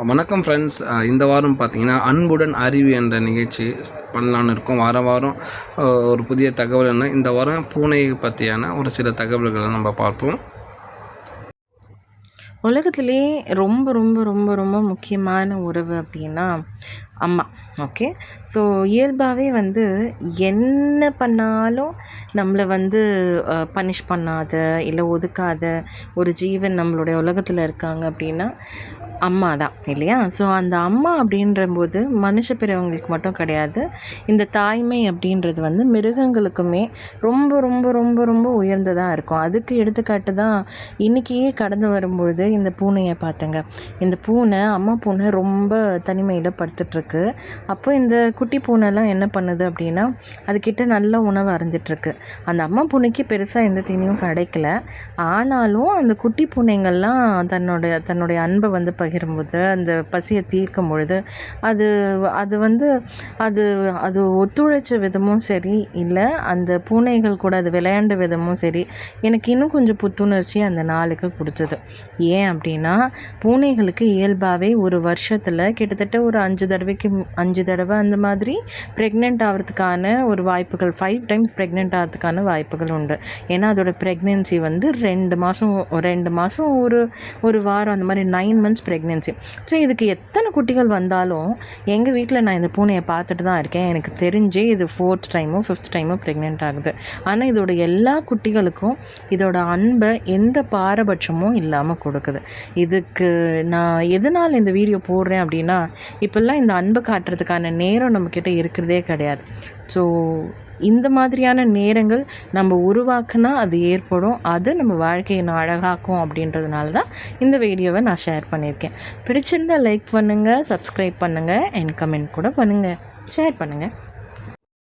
வணக்கம் ஃப்ரெண்ட்ஸ் இந்த வாரம் பார்த்தீங்கன்னா அன்புடன் அறிவு என்ற நிகழ்ச்சி பண்ணலான்னு இருக்கோம். வாரம் வாரம் ஒரு புதிய தகவல் என்ன? இந்த வாரம் பூனை பற்றியான ஒரு சில தகவல்களை நம்ம பார்ப்போம். உலகத்திலே ரொம்ப ரொம்ப ரொம்ப ரொம்ப முக்கியமான உறவு அப்படின்னா அம்மா ஓகே ஸோ இயல்பாகவே வந்து என்ன பண்ணாலும் நம்மளை வந்து பனிஷ் பண்ணாத இல்லை ஒதுக்காத ஒரு ஜீவன் நம்மளுடைய உலகத்தில் இருக்காங்க அப்படின்னா அம்மா தான் இல்லையா? ஸோ அந்த அம்மா அப்படின்றபோது மனுஷ பிறவங்களுக்கு மட்டும் கிடையாது. இந்த தாய்மை அப்படின்றது வந்து மிருகங்களுக்குமே ரொம்ப ரொம்ப ரொம்ப ரொம்ப உயர்ந்ததாக இருக்கும். அதுக்கு எடுத்துக்காட்டு தான் இன்றைக்கியே கடந்து வரும்பொழுது இந்த பூனையை பார்த்தேங்க. இந்த பூனை அம்மா பூனை ரொம்ப தனிமையில் படுத்துட்ருக்கு அப்போ இந்த குட்டி பூனைலாம் என்ன பண்ணுது அப்படின்னா அதுக்கிட்ட நல்ல உணவு அரைஞ்சிட்ருக்கு அந்த அம்மா பூனைக்கு பெருசாக எந்த தீனியும் கிடைக்கல. ஆனாலும் அந்த குட்டி பூனைங்கள்லாம் தன்னுடைய தன்னுடைய அன்பை வந்து பகிரும்போது அந்த பசியை தீர்க்கும் பொழுது அது அது வந்து அது அது ஒத்துழைச்ச விதமும் சரி இல்லை அந்த பூனைகள் கூட அது விளையாண்ட விதமும் சரி எனக்கு இன்னும் கொஞ்சம் புத்துணர்ச்சி அந்த நாளுக்கு கொடுத்தது. ஏன் அப்படின்னா பூனைகளுக்கு இயல்பாகவே ஒரு வருஷத்தில் கிட்டத்தட்ட ஒரு அஞ்சு தடவைக்கு நாளைக்கு அஞ்சு தடவை அந்த மாதிரி ப்ரெக்னென்ட் ஆகிறதுக்கான ஒரு வாய்ப்புகள் ஃபைவ் டைம்ஸ் ப்ரெக்னென்ட் ஆகிறதுக்கான வாய்ப்புகள் உண்டு. ஏன்னா அதோட ப்ரெக்னென்சி வந்து ரெண்டு மாதம் ரெண்டு மாதம் ஒரு ஒரு வாரம் அந்த மாதிரி நைன் மந்த்ஸ் ப்ரெக்னென்சி ஸோ இதுக்கு எத்தனை குட்டிகள் வந்தாலும் எங்கள் வீட்டில் நான் இந்த பூனையை பார்த்துட்டு தான் இருக்கேன். எனக்கு தெரிஞ்சே இது ஃபோர்த் டைமோ ஃபிஃப்த் டைமோ ப்ரெக்னென்ட் ஆகுது. ஆனால் இதோட எல்லா குட்டிகளுக்கும் இதோட அன்பை எந்த பாரபட்சமும் இல்லாமல் கொடுக்குது. இதுக்கு நான் எதனால் இந்த வீடியோ போடுறேன் அப்படின்னா இப்போல்லாம் இந்த அன்பை காட்டுறதுக்கான நேரம் நம்மக்கிட்ட இருக்கிறதே கிடையாது. ஸோ இந்த மாதிரியான நேரங்கள் நம்ம உருவாக்குனா அது ஏற்படும். அது நம்ம வாழ்க்கையை நான் அழகாக்கும் அப்படின்றதுனால தான் இந்த வீடியோவை நான் ஷேர் பண்ணியிருக்கேன். பிடிச்சிருந்தா லைக் பண்ணுங்கள் சப்ஸ்கிரைப் பண்ணுங்கள் அண்ட் கமெண்ட் கூட பண்ணுங்கள் ஷேர் பண்ணுங்கள்